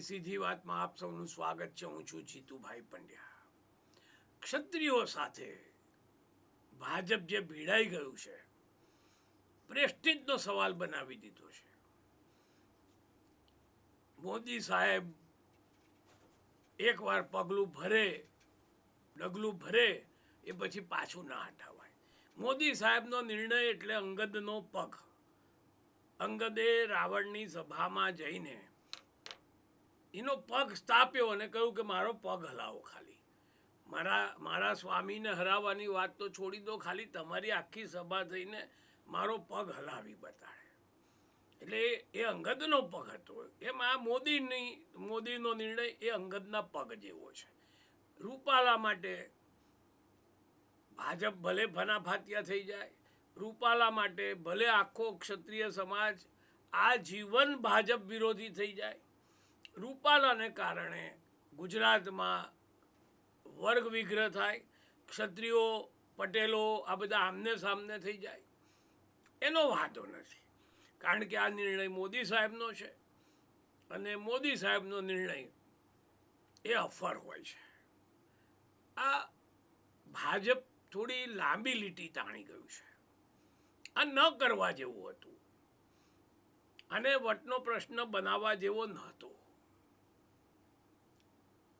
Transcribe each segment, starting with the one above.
સીધી વાતમાં આપ સૌનું સ્વાગત છે. હું છું જીતુભાઈ પંડ્યા. ક્ષત્રિયો સાથે ભાજપ જે ભીડાઈ ગયું છે, પ્રેસ્ટીજનો સવાલ બનાવી દીધો છે. મોદી સાહેબ એકવાર પગલું ભરે, ડગલું ભરે, એ પછી પાછું ના હટાવાય. મોદી સાહેબનો નિર્ણય એટલે અંગદનો પગ. અંગદે રાવણની સભામાં જઈને એનો પગ સ્થાપ્યો અને કહ્યું કે મારો પગ હલાવો ખાલી. મારા મારા સ્વામીને હરાવવાની વાત તો છોડી દો ખાલી, તમારી આખી સભા થઈને મારો પગ હલાવી બતાડે. એટલે એ અંગદનો પગ હતો. એમ આ મોદીની, મોદીનો નિર્ણય એ અંગદના પગ જેવો છે. રૂપાલા માટે ભાજપ ભલે ફનાફાતિયા થઈ જાય, રૂપાલા માટે ભલે આખો ક્ષત્રિય સમાજ આ જીવન ભાજપ વિરોધી થઈ જાય રૂપાલાને કારણે ગુજરાતમાં વર્ગ વિગ્રહ થાય, ક્ષત્રિયો, પટેલો, આ બધા આમને સામને થઈ જાય. એનો વાંધો નથી. કારણ કે આ નિર્ણય મોદી સાહેબનો છે. અને મોદી સાહેબનો નિર્ણય એ અફર હોય છે. આ ભાજપ થોડી લાંબી લીટી તાણી ગયું છે. આ ન કરવા જેવું હતું. અને વટનો પ્રશ્ન બનાવવા જેવો નહોતો.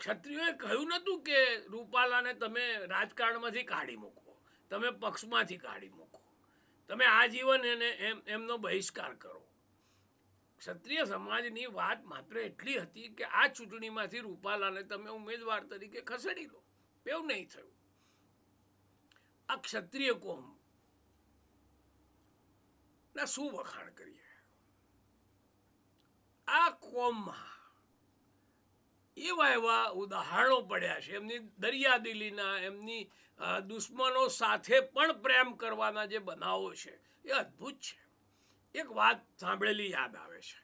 ક્ષત્રિયોએ કહ્યું નહોતું કે રૂપાલાને તમે રાજકારણમાંથી કાઢી મૂકો તમે પક્ષમાંથી કાઢી મૂકો. તમે આજીવન એને એમ, એમનો બહિષ્કાર કરો. ક્ષત્રિય સમાજની વાત માત્ર એટલી હતી કે આ ચૂંટણીમાંથી રૂપાલાને તમે ઉમેદવાર તરીકે ખસેડી લો. એવું નહીં થયું. આ ક્ષત્રિય કોમ ના શું વખાણ કરીએ? આ કોમમાં એવા એવા ઉદાહરણો પડ્યા છે. એમની દરિયાદિલીના, એમની દુશ્મનો સાથે પણ પ્રેમ કરવાના જે બનાવો છે, એ અદ્ભુત છે. એક વાત સાંભળેલી યાદ આવે છે.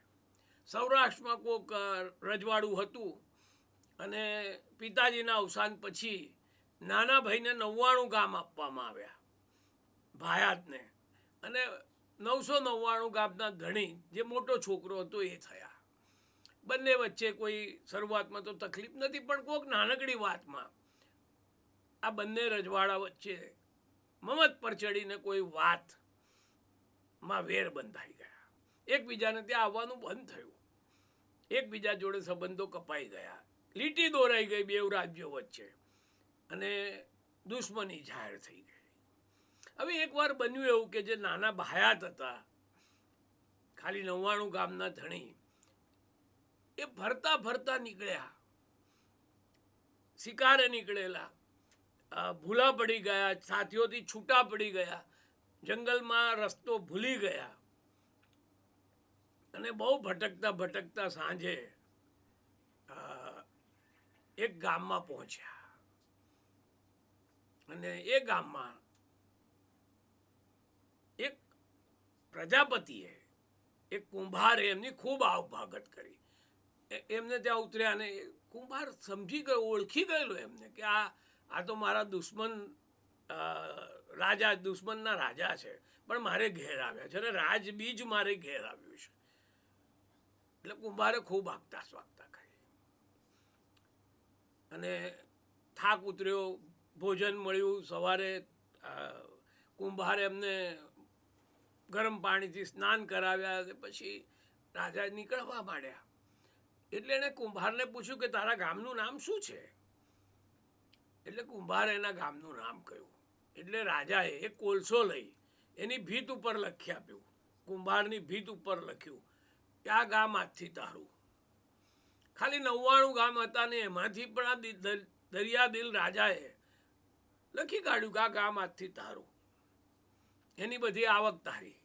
સૌરાષ્ટ્રમાં કોઈક રજવાડું હતું અને પિતાજીના અવસાન પછી નાના ભાઈને નવ્વાણું ગામ આપવામાં આવ્યા, ભાયાતને. અને નવસો નવ્વાણું ગામના ધણી, જે મોટો છોકરો હતો, એ થયા. બંને વચ્ચે કોઈ શરૂઆતમાં તો તકલીફ નથી, પણ કોઈક નાનકડી વાતમાં આ બંને રજવાડા વચ્ચે મમત પર ચડીને કોઈ વાતમાં વેર બંધાઈ ગયા. એકબીજાને ત્યાં આવવાનું બંધ થયું. એકબીજા જોડે સંબંધો કપાઈ ગયા. લીટી દોરાઈ ગઈ બે રાજ્યો વચ્ચે અને દુશ્મની જાહેર થઈ ગઈ. હવે એકવાર બન્યું એવું કે જે નાના ભાયાત હતા, ખાલી નવ્વાણું ગામના ધણી એ ફરતા ફરતા નીકળ્યા. શિકારે નીકળેલા. ભૂલા પડી ગયા, સાથીઓથી છૂટા પડી ગયા, જંગલમાં રસ્તો ભૂલી ગયા. અને બહુ ભટકતા ભટકતા સાંજે એક ગામમાં પહોંચ્યા. અને એ ગામમાં એક પ્રજાપતિએ, એક કુંભારે એમની ખૂબ આવભાગત કરી. એમને ત્યાં ઉતર્યા અને કુંભાર સમજી ગયો, ઓળખી ગયેલો એમને કે આ આ તો મારા દુશ્મન રાજા, દુશ્મનના રાજા છે, પણ મારે ઘેર આવ્યા છે અને રાજબીજ મારે ઘેર આવ્યું છે. એટલે કુંભારે ખૂબ આગતા સ્વાગતા કરી. અને થાક ઉતર્યો, ભોજન મળ્યું, સવારે કુંભારે એમને ગરમ પાણીથી સ્નાન કરાવ્યા પછી રાજા નીકળવા માંડ્યા. એટલે એણે કુંભારને પૂછ્યું કે તારા ગામનું નામ શું છે? એટલે કુંભારે એના ગામનું નામ કહ્યું. એટલે રાજાએ એ કોલસો લઈ એની ભીત ઉપર લખી આપ્યું. કુંભારની ભીત ઉપર લખ્યું, કે આ ગામ આજથી તારું. ખાલી નવ્વાણું ગામ હતા ને એમાંથી પણ આ દરિયાદિલ રાજાએ લખી કાઢ્યું કે આ ગામ આજથી તારું. એની બધી આવક તારી.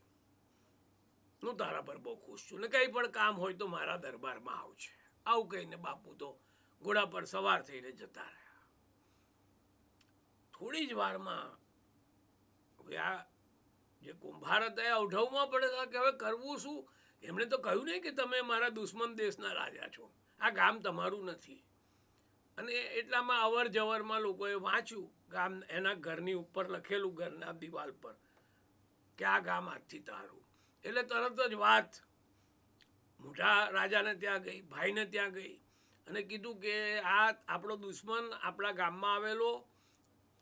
હું તારા પર બહુ ખુશ છું. ને કંઈ પણ કામ હોય તો મારા દરબારમાં આવશે આવું કહીને બાપુ તો ઘોડા પર સવાર થઈને જતા રહ્યા. થોડી જ વારમાં હવે જે કુંભાર હતા એ અવઢવમાં પડેલા કે હવે કરવું શું? એમણે તો કહ્યું નહીં કે તમે મારા દુશ્મન દેશના રાજા છો. આ ગામ તમારું નથી. અને એટલામાં અવર જવરમાં લોકોએ વાંચ્યું, ગામ એના ઘરની ઉપર લખેલું ઘરના દિવાલ પર કે આ ગામ આજથી તારું. એટલે તરત જ વાત. મોટા રાજાને ત્યાં ગઈ, ભાઈને ત્યાં ગઈ અને કીધું કે આ આપણો દુશ્મન આપણા ગામમાં આવેલો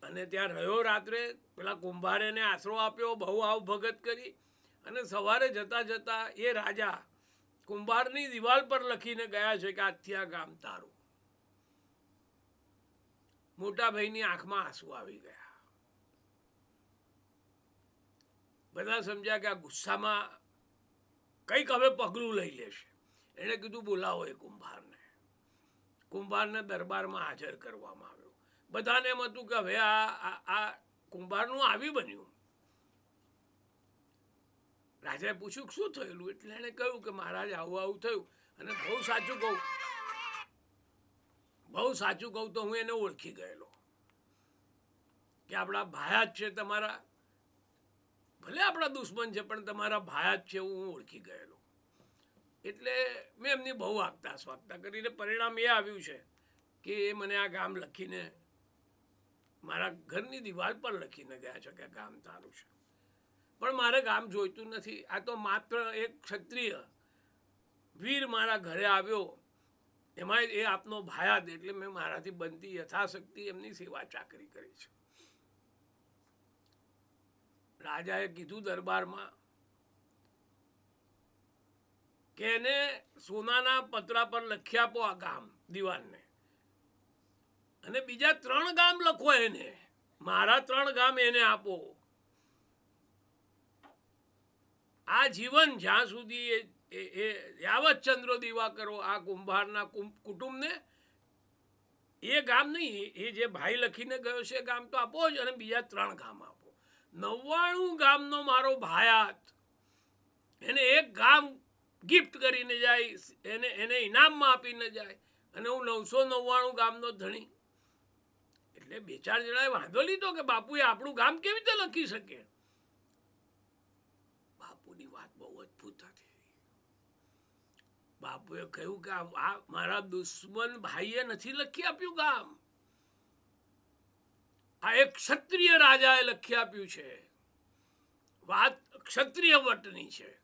અને ત્યાં રહ્યો રાત્રે, પેલા કુંભારેને આશરો આપ્યો, બહુ આવ ભગત કરી અને સવારે જતા જતા એ રાજા કુંભારની દિવાલ પર લખીને ગયા છે કે આજથી આ ગામ તારું. મોટા ભાઈની આંખમાં આંસુ આવી ગયા. બધા સમજ્યા કે આ ગુસ્સામાં કંઈક હવે પગલું લઈ લેશે. એણે કીધું, બોલાવો એ કુંભારને. કુંભારને દરબારમાં હાજર કરવામાં આવ્યો. બધાને એમ હતું કે હવે આ, આ- કુંભારનું આવી બન્યું. રાજાએ પૂછ્યું કે શું થયેલું? એટલે એણે કહ્યું કે, મહારાજ, આવું આવું થયું. અને બહુ સાચું કહું, બહુ સાચું કહું તો હું એને ઓળખી ગયેલો. કે આપણા ભાયા જ છે તમારા ભલે આપણા દુશ્મન છે, પણ તમારા ભાયા જ છે, હું ઓળખી ગયેલો. એટલે મેં એમની બહુ આગતા સ્વાગતા કરીને પરિણામ એ આવ્યું છે કે એ મને આ ગામ લખીને મારા ઘરની દિવાલ પર લખીને ગયા છે કે ગામ તારું છે. પણ મારે ગામ જોઈતું નથી. આ તો માત્ર એક ક્ષત્રિય વીર મારા ઘરે આવ્યો. એમાં એ આપનો ભાયાદ એટલે મેં મારાથી બનતી યથાશક્તિ એમની સેવા ચાકરી કરી છે. રાજાએ કીધું દરબારમાં કે એને સોનાના પતરા પર લખી આપો આ ગામ, દિવાનને. અને બીજા ત્રણ ગામ લખો એને. મારા ત્રણ ગામ એને આપો. આ જીવન જ્યાં સુધી એ, એ- યાવત ચંદ્રો દીવા કરો, આ કુંભારના કુટુંબને, એ ગામ નહીં, એ જે ભાઈ લખીને ગયો છે એ ગામ તો આપો જ અને બીજા ત્રણ ગામ આપો નવ્વાણું ગામનો મારો ભાયાત એને એક ગામ ગિફ્ટ કરીને જાય, એને એને ઇનામમાં આપીને જાય. અને હું નવસો નવ્વાણું ગામનો ધણી. એટલે બે ચાર જણાએ વાંધો લીધો કે બાપુએ આપણું ગામ કેવી રીતે લખી શકે? બાપુની વાત બહુ અદભુત હતી. બાપુએ કહ્યું કે આ- મારા દુશ્મન ભાઈએ નથી લખી આપ્યું ગામ. આ એક ક્ષત્રિય રાજાએ લખી આપ્યું છે. વાત ક્ષત્રિય વટની છે.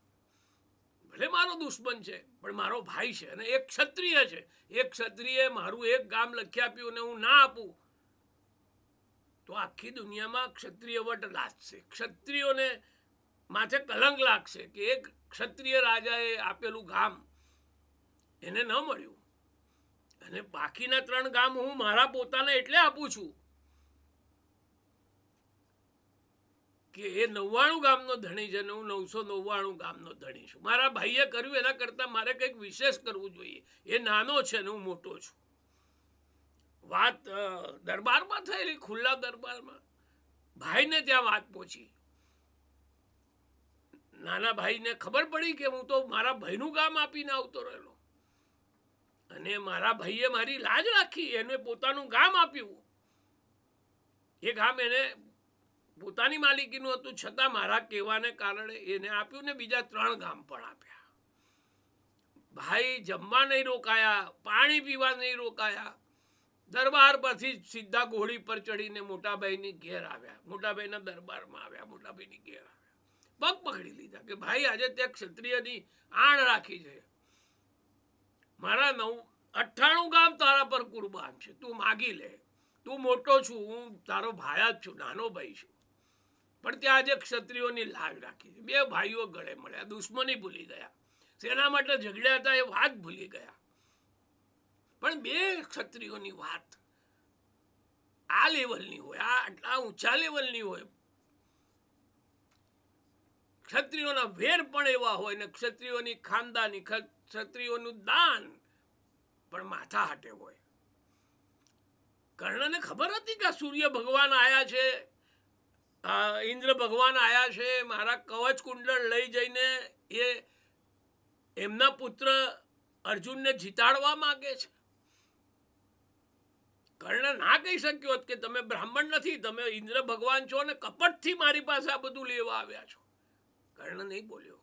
ભલે મારો દુશ્મન છે, પણ મારો ભાઈ છે અને એક ક્ષત્રિય છે. એક ક્ષત્રિયે મારું એક ગામ લખી આપ્યું અને હું ના આપું. તો આખી દુનિયામાં ક્ષત્રિય વટ લાગશે ક્ષત્રિયોને માથે કલંક લાગશે કે એક ક્ષત્રિય રાજાએ આપેલું ગામ એને ન મળ્યું. અને બાકીના ત્રણ ગામ હું મારા પોતાને એટલે આપું છું. કે એ નવ્વાણું ગામનો ધણી છે ને હું નવસો નવ્વાણું ગામનો ધણી છું. મારા ભાઈએ કર્યું એના કરતાં મારે કંઈક વિશેષ કરવું જોઈએ. એ નાનો છે ને હું મોટો છું. વાત દરબારમાં થયેલી, ખુલ્લા દરબારમાં. ભાઈને ત્યાં વાત પહોંચી. નાના ભાઈને ખબર પડી કે હું તો મારા ભાઈનું ગામ આપીને આવતો રહેલો. અને મારા ભાઈએ મારી લાજ રાખી, એને પોતાનું ગામ આપ્યું. એ ગામ એને પોતાની માલિકીનું હતું, છતાં મારા કહેવાને કારણે એને આપ્યું ને બીજા ત્રણ ગામ પણ આપ્યા. ભાઈ જમવા નહીં રોકાયા, પાણી પીવા નહીં રોકાયા. દરબાર પરથી સીધા ઘોડી પર ચડીને મોટાભાઈની ઘેર આવ્યા. મોટાભાઈના દરબારમાં આવ્યા, મોટાભાઈની ઘેર આવ્યા. પગ પકડી લીધા કે ભાઈ આજે તે ક્ષત્રિયની આણ રાખી છે. મારા નવ, અઠ્ઠાણું ગામ તારા પર કુરબાન છે. તું માગી લે. તું મોટો છું, હું તારો ભાયા જ છું, નાનો ભાઈ છું. પણ ત્યાં આજે ક્ષત્રિયોની લાજ રાખી છે. બે ભાઈઓ ગળે મળ્યા, દુશ્મની ભૂલી ગયા. શેના માટે ઝઘડ્યા હતા એ વાત ભૂલી ગયા. પણ બે ક્ષત્રિયોની વાત આ લેવલની હોય, આ આટલા ઊંચા લેવલની હોય. ક્ષત્રિયોના વેર પણ એવા હોય ને ક્ષત્રિયોની ખાનદાની ક્ષત્રિયોનું દાન પણ માથા હાટે હોય. કર્ણને ખબર હતી કે સૂર્ય ભગવાન આયા છે? ઇન્દ્ર ભગવાન આવ્યા છે, મારા કવચ કુંડળ લઈ જઈને એ એમના પુત્ર અર્જુનને જીતાડવા માંગે છે. કર્ણ ના કહી શક્યો કે તમે બ્રાહ્મણ નથી, તમે ઇન્દ્ર ભગવાન છો ને કપટથી મારી પાસે આ બધું લેવા આવ્યા છો. કર્ણ નહીં બોલ્યો.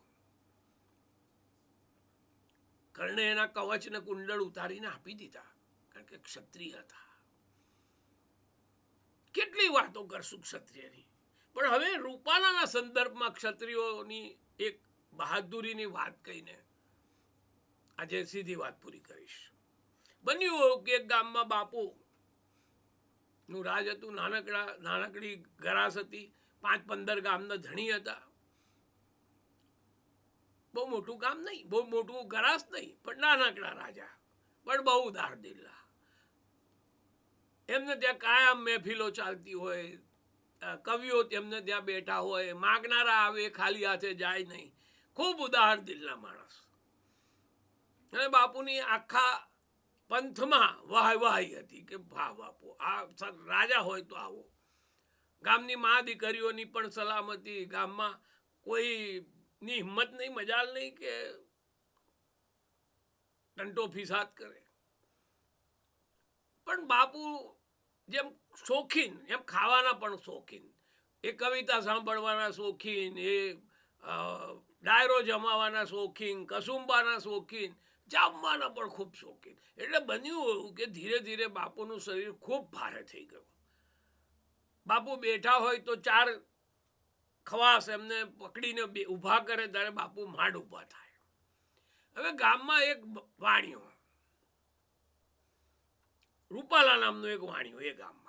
કર્ણે એના કવચને કુંડળ ઉતારીને આપી દીધા, કારણ કે ક્ષત્રિય હતા. કેટલી વાતો કરશું ક્ષત્રિયની. પણ હવે રૂપાલાના સંદર્ભમાં ક્ષત્રિયોની એક બહાદુરીની વાત કહીને આજે સીધી વાત પૂરી કરીશ. બન્યું એવું કે ગામમાં બાપુ નું રાજ હતું, નાનકડા, નાનકડી ગરાસ હતી પાંચ પંદર ગામના ધણી હતા. બહુ મોટું ગામ નહીં, બહુ મોટું ગરાસ નહીં, પણ નાનકડા રાજા, પણ બહુ દાર દિલ્લા. એમને ત્યાં કાયમ મહેફિલો ચાલતી હોય કવિઓ તેમને ત્યાં બેઠા હોય, માગનારા આવે, ખાલી હાથે જાય નહીં. ખૂબ ઉદાહરણ દિલના માણસ. અને બાપુની આખા પંથમાં વાહ વાહી હતી કે, વાહ બાપુ, આ રાજા હોય તો આવો. ગામની મા દીકરીઓની પણ સલામતી, ગામમાં કોઈની હિંમત નહીં, મજાલ નહીં કે ટંટો ફિસાદ કરે. પણ બાપુ જેમ શોખીન, એમ ખાવાના પણ શોખીન. એ કવિતા સાંભળવાના શોખીન, એ ડાયરો જમાવાના શોખીન, કસુંબાના શોખીન, જામવાના પણ ખૂબ શોખીન. એટલે બન્યું એવું કે ધીરે ધીરે બાપુનું શરીર ખૂબ ભારે થઈ ગયું. બાપુ બેઠા હોય તો ચાર ખવાસ એમને પકડીને ઊભા કરે, ત્યારે બાપુ માંડ ઊભા થાય. હવે ગામમાં એક વાણિયો, રૂપાલા નામનું એક વાણિયો એ ગામમાં.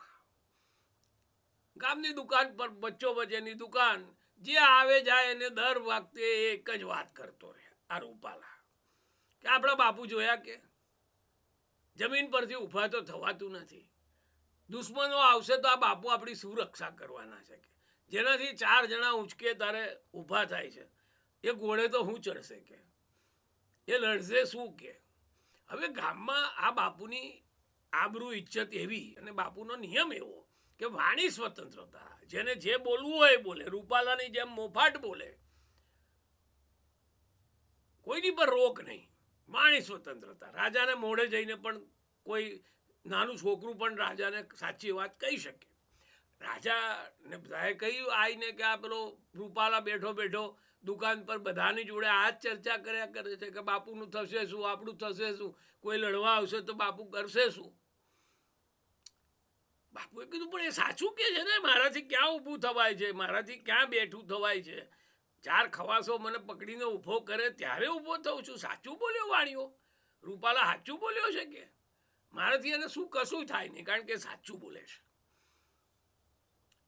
ગામની દુકાન પર બચ્ચો વચ્ચેની દુકાન. જે આવે જાય એને દર વખતે એક જ વાત કરતો રહે, આ રૂપાલા. કે આપણા બાપુ જોયા કે? જમીન પરથી ઊભા તો થવાતું નથી. દુશ્મનો આવશે તો આ બાપુ આપણી શું રક્ષા કરવાના છે કે? જેનાથી ચાર જણા ઉંચકે તારે ઊભા થાય છે. એ ઘોડે તો હું ચડશે કે? એ લડશે શું કે? હવે ગામમાં આ બાપુની આબરૂ ઇજ્જત એવી અને બાપુનો નિયમ એવો કે વાણી સ્વતંત્રતા, જેને જે બોલવું હોય બોલે, રૂપાલાની જેમ મોફાટ બોલે. કોઈની પર રોક નહીં. વાણી સ્વતંત્રતા. રાજાને મોડે જઈને પણ કોઈ નાનું છોકરું પણ રાજાને સાચી વાત કહી શકે. રાજાને બધાએ કહ્યું આવીને કે આ પેલો રૂપાલા બેઠો બેઠો દુકાન પર બધાની જોડે આ જ ચર્ચા કર્યા કરે છે કે બાપુનું થશે શું, આપણું થશે શું, કોઈ લડવા આવશે તો બાપુ કરશે શું? બાપુએ કીધું, પણ એ સાચું કે છે ને? મારાથી ક્યાં ઊભું થવાય છે? મારાથી ક્યાં બેઠું થવાય છે? ચાર ખવાસો મને પકડીને ઊભો કરે, ત્યારે ઊભો થઉં છું. સાચું બોલ્યો વાણીઓ? રૂપાલા સાચું બોલ્યો છે કે? મારાથી એને શું કશું થાય નહીં, કારણ કે સાચું બોલે છે.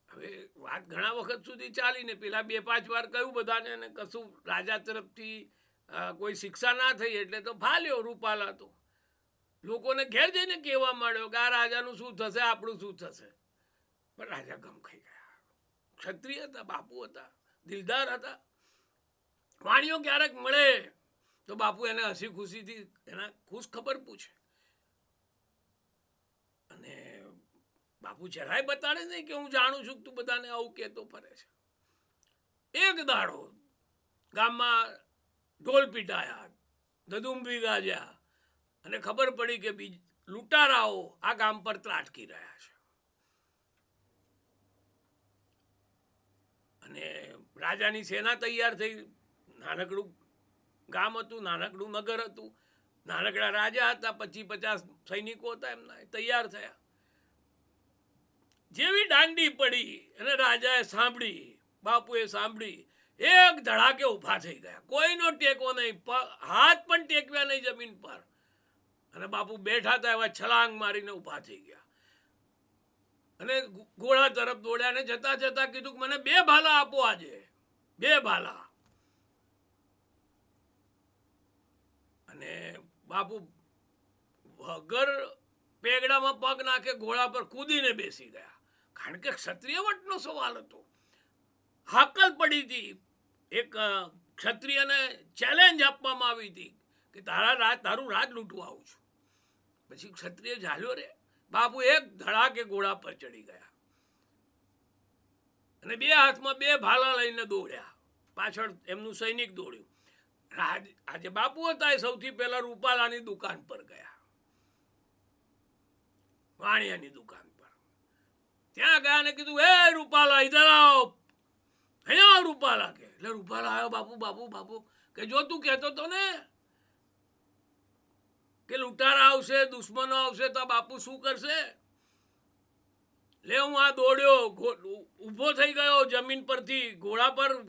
હવે વાત ઘણા વખત સુધી ચાલીને, પેલા બે પાંચ વાર કહ્યું બધાને અને કશું રાજા તરફથી કોઈ શિક્ષા ના થઈ એટલે તો ફાલ્યો રૂપાલા તો. લોકોને ઘેર જઈને કહેવા માંડ્યો કે આ રાજાનું શું થશે, આપણું શું થશે? પણ રાજા ગમ ખાઈ ગયા. ક્ષત્રિય હતા, બાપુ હતા, દિલદાર હતા. વાણીઓ ક્યારેક મળે તો બાપુ એને હસી ખુશીથી એના ખુશ ખબર પૂછે. અને બાપુ જરાય બતાડે નહીં કે હું જાણું છું તું બધાને આવું કહેતો ફરે છે. એક દાડો ગામમાં ઢોલ પીટાયા દદુંબી ગાજ્યા અને ખબર પડી કે બીજ, લૂંટારાઓ આ ગામ પર ત્રાટકી રહ્યા છે. અને રાજાની સેના તૈયાર થઈ. નાનકડું ગામ હતું, નાનકડું નગર હતું. નાનકડા રાજા હતા પચીસ પચાસ સૈનિકો હતા એમના તૈયાર થયા. જેવી દાંડી પડી અને રાજાએ સાંભળી, બાપુએ સાંભળી, એક ધડાકે ઊભા થઈ ગયા. કોઈનો ટેકો નહીં હાથ પણ ટેકવ્યા નહીં જમીન પર. અને બાપુ બેઠા હતા એવા છલાંગ મારીને ઊભા થઈ ગયા. અને ઘોડા તરફ દોડ્યા અને જતા જતા કીધું કે મને બે ભાલા આપો આજે. બે ભાલા. અને બાપુ વગર પેગડામાં પગ નાખે ઘોડા પર કૂદીને બેસી ગયા. કારણ કે ક્ષત્રિય વટનો સવાલ હતો. હાકલ પડી હતી. એક ક્ષત્રિયને ચેલેન્જ આપવામાં આવી હતી કે તારા રાજ તારું રાજ લૂંટવા આવું છું. પછી ક્ષત્રિય ઝાલ્યો રે. બાપુ એક ધડાકે ઘોડા પર ચડી ગયા. અને બે હાથમાં બે ભાલા લઈને દોડ્યા. પાછળ એમનું સૈનિક દોડ્યું. આજે બાપુ હતા એ સૌથી પહેલા રૂપાલાની દુકાન પર ગયા. વાણિયાની દુકાન પર. ત્યાં ગયા ને કીધું, હે રૂપાલા ઇધર આવો. અહીંયા રૂપાલા કે? એટલે રૂપાલા આવ્યો બાપુ બાપુ બાપુ. કે જો તું કહેતો તો ને. કે લૂંટારા આવશે, દુશ્મનો આવશે, તો બાપુ શું કરશે? લે, હું આ દોડ્યો ઊભો થઈ ગયો જમીન પરથી, ઘોડા પર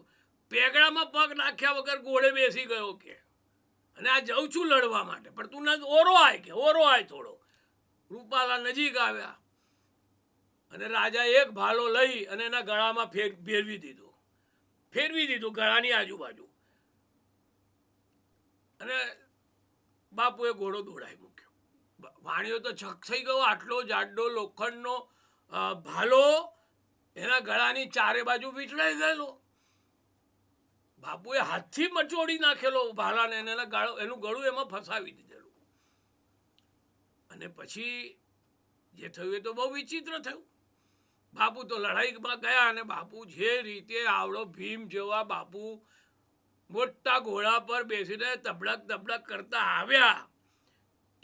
પેગડામાં પગ નાખ્યા વગર ઘોડે બેસી ગયો કે. અને આ જઉં છું લડવા માટે, પણ તું ઓરો આય કે, ઓરો આય થોડો. રૂપાલા નજીક આવ્યા. અને રાજા એક ભાલો લઈ અને એના ગળામાં ફેર, ફેરવી દીધો. ફેરવી દીધું ગળાની આજુબાજુ. અને બાપુએ ઘોડો દોડાઈ મૂક્યો. વાણિયો તો છક થઈ ગયો, આટલો જાડો લોખંડનો ભાલો, એના ગળાની ચારે બાજુ વીંટળાઈ ગયેલો. બાપુએ હાથથી મચોડી નાખેલો ભાલાને એના ગાળો, એનું ગળું એમાં ફસાવી દીધેલું. અને પછી જે થયું એ તો બહુ વિચિત્ર થયું. બાપુ તો લડાઈમાં ગયા અને બાપુ જે રીતે આવડો ભીમ જેવા બાપુ મોટા ઘોડા પર બેસીને તબડક તબડક કરતા આવ્યા.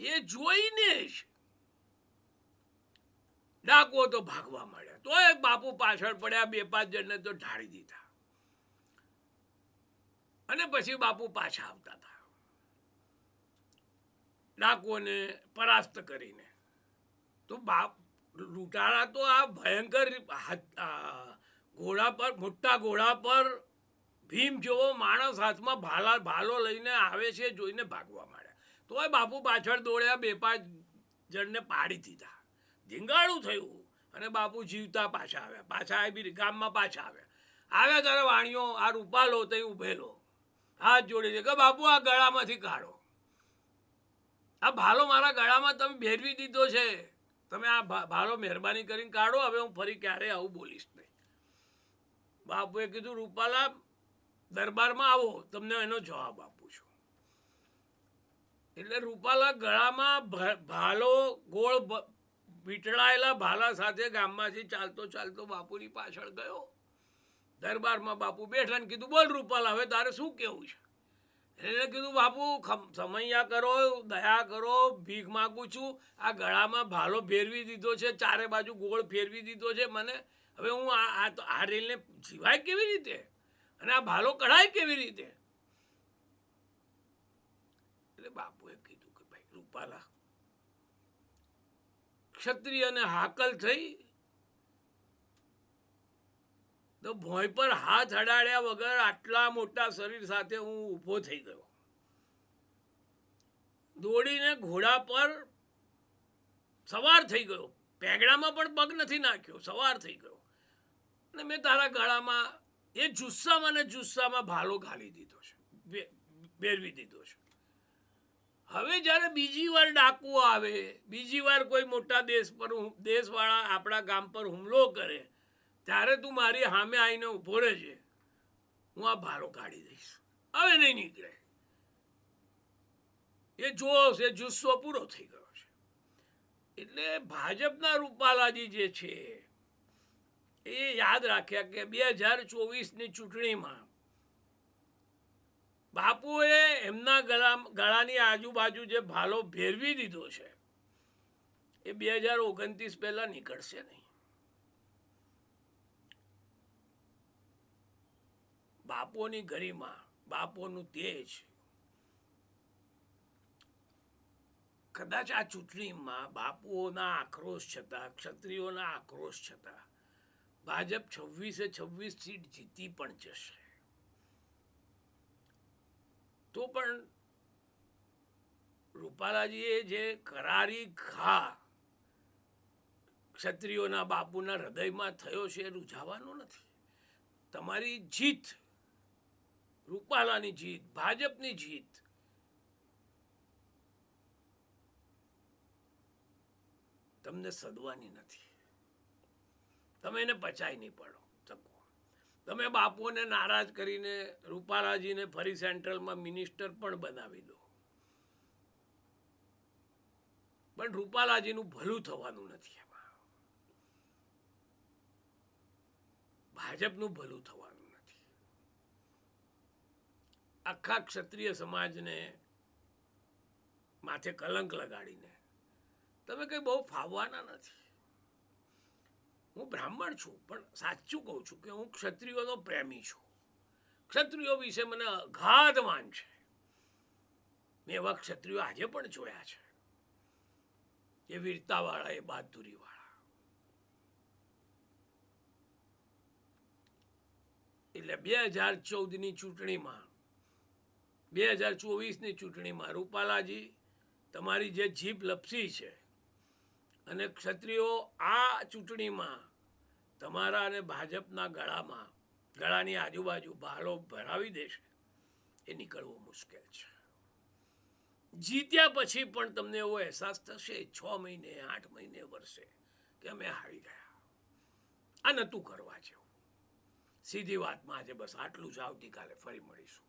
એ જોઈને જ ડાકુઓ તો ભાગવા મળ્યા એક બાપુ પાછળ પડ્યા, બે પાંચ જણને તો ઢાળી દીધા. અને પછી બાપુ પાછા આવતા હતા. ડાકુઓને પરાસ્ત કરીને. તો બાપ લૂંટારા તો આ ભયંકર ઘોડા પર, મોટા ઘોડા પર ભીમ જેવો માણસ હાથમાં ભાલા, ભાલો લઈને આવે છે જોઈને ભાગવા માંડ્યા. તોય બાપુ પાછળ દોડ્યા, બે, પાંચ જણને પાડી દીધા. ધીંગાણું થયું અને બાપુ જીવતા પાછા આવ્યા. પાછા આવી ગામમાં પાછા આવ્યા. આવ્યા ત્યારે વાણીઓ, આ રૂપાલો ત્યાં ઉભેલો. હાથ જોડી કે બાપુ આ ગળામાંથી કાઢો. આ ભાલો મારા ગળામાં તમે ભેરવી દીધો છે. તમે આ ભાલો મહેરબાની કરીને કાઢો. હવે હું ફરી ક્યારેય આવું બોલીશ નહીં. બાપુએ કીધું, રૂપાલા દરબારમાં આવો, તમને એનો જવાબ આપું છું. એટલે રૂપાલા ગળામાં ભાલો ગોળ વીંટળાયેલા ભાલા સાથે ગામમાંથી ચાલતો ચાલતો બાપુની પાછળ ગયો. દરબારમાં બાપુ બેઠા ને કીધું, બોલ રૂપાલા, હવે તારે શું કેવું છે? એને કીધું, બાપુ સમૈયા કરો, દયા કરો, ભીખ માગું છું. આ ગળામાં ભાલો ફેરવી દીધો છે, ચારે બાજુ ગોળ ફેરવી દીધો છે. મને, હવે હું આ આ રેલને જીવાય કેવી રીતે? અને આ ભાલો કઢાય કેવી રીતે? એટલે બાપુએ કીધું કે ભાઈ, રૂપાલા ક્ષત્રિયને હાકલ થઈ તો ભોંય પર હાથ અડાડ્યા વગર આટલા મોટા શરીર સાથે હું ઊભો થઈ ગયો. દોડીને ઘોડા પર સવાર થઈ ગયો. પેગડામાં પણ પગ નથી નાખ્યો, સવાર થઈ ગયો. અને મેં તારા ગળામાં એ જુસ્સામાં ને જુસ્સામાં ભાલો ઘાલી દીધો છે. બેરવી દીધો છે. હવે જ્યારે બીજી વાર ડાકુ આવે, બીજી વાર કોઈ મોટા દેશ પર દેશવાળા આપણા ગામ પર હુમલો કરે, ત્યારે તું મારી સામે આવીને ઊભો રહેજે. હું આ ભારો કાઢી દઈશ. હવે નહીં નીકળે. એ જોશ, એ જુસ્સો પૂરો થઈ ગયો છે. એટલે ભાજપના રૂપાલાજી જે છે એ યાદ રાખ્યા કે બે હજાર ચોવીસની ચૂંટણીમાં બાપુએ એમના ગળા, ગળાની આજુબાજુ જે ભાલો ભેરવી દીધો છે, એ બે હજાર ઓગણત્રીસ પહેલાં નીકળશે નહીં. બાપોની ગરિમા, બાપોનું તેજ, કદાચ આ ચૂંટણીમાં બાપુઓના આક્રોશ છતાં, ક્ષત્રિયોના આક્રોશ છતાં ભાજપ છવ્વીસે છવ્વીસ સીટ જીતી પણ જશે. તો પણ રૂપાલાજીએ જે કરારી ઘા ક્ષત્રિયોના બાપુના હૃદયમાં થયો છે એ રૂઝાવાનો નથી. તમારી જીત, રૂપાલાની જીત, ભાજપની જીત, તમને સદવાની નથી. તમે એને પચાઈ નહીં પડો શકો તમે બાપુને નારાજ કરીને રૂપાલાજીને ફરી સેન્ટ્રલમાં મિનિસ્ટર પણ બનાવી દો. પણ રૂપાલાજીનું ભલું થવાનું નથી એમાં. ભાજપનું ભલું થવાનું નથી. આખા ક્ષત્રિય સમાજને માથે કલંક લગાડીને તમે કંઈ બહુ ફાવવાના નથી. હું બ્રાહ્મણ છું, પણ સાચું કહું છું કે હું ક્ષત્રિયોનો પ્રેમી છું. ક્ષત્રિયો વિશે મને અગાધ માન છે. મેં એવા ક્ષત્રિયો આજે પણ જોયા છે. એ વીરતાવાળા, એ બહાદુરીવાળા. એટલે બે હજાર ચૌદની ચૂંટણીમાં, બે હજાર ચોવીસની ચૂંટણીમાં રૂપાલાજી તમારી જે જીભ લપસી છે અને ક્ષત્રિયો આ ચૂંટણીમાં તમારા અને ભાજપના ગળામાં, ગળાની આજુબાજુ ભાલો ભરાવી દેશે, એ નીકળવું મુશ્કેલ છે. જીત્યા પછી પણ તમને એવો અહેસાસ થશે, છ મહિને, આઠ મહિને વર્ષે, કે અમે હારી ગયા. આ નહોતું કરવા જેવું. સીધી વાતમાં આજે બસ આટલું જ આવતીકાલે ફરી મળીશું.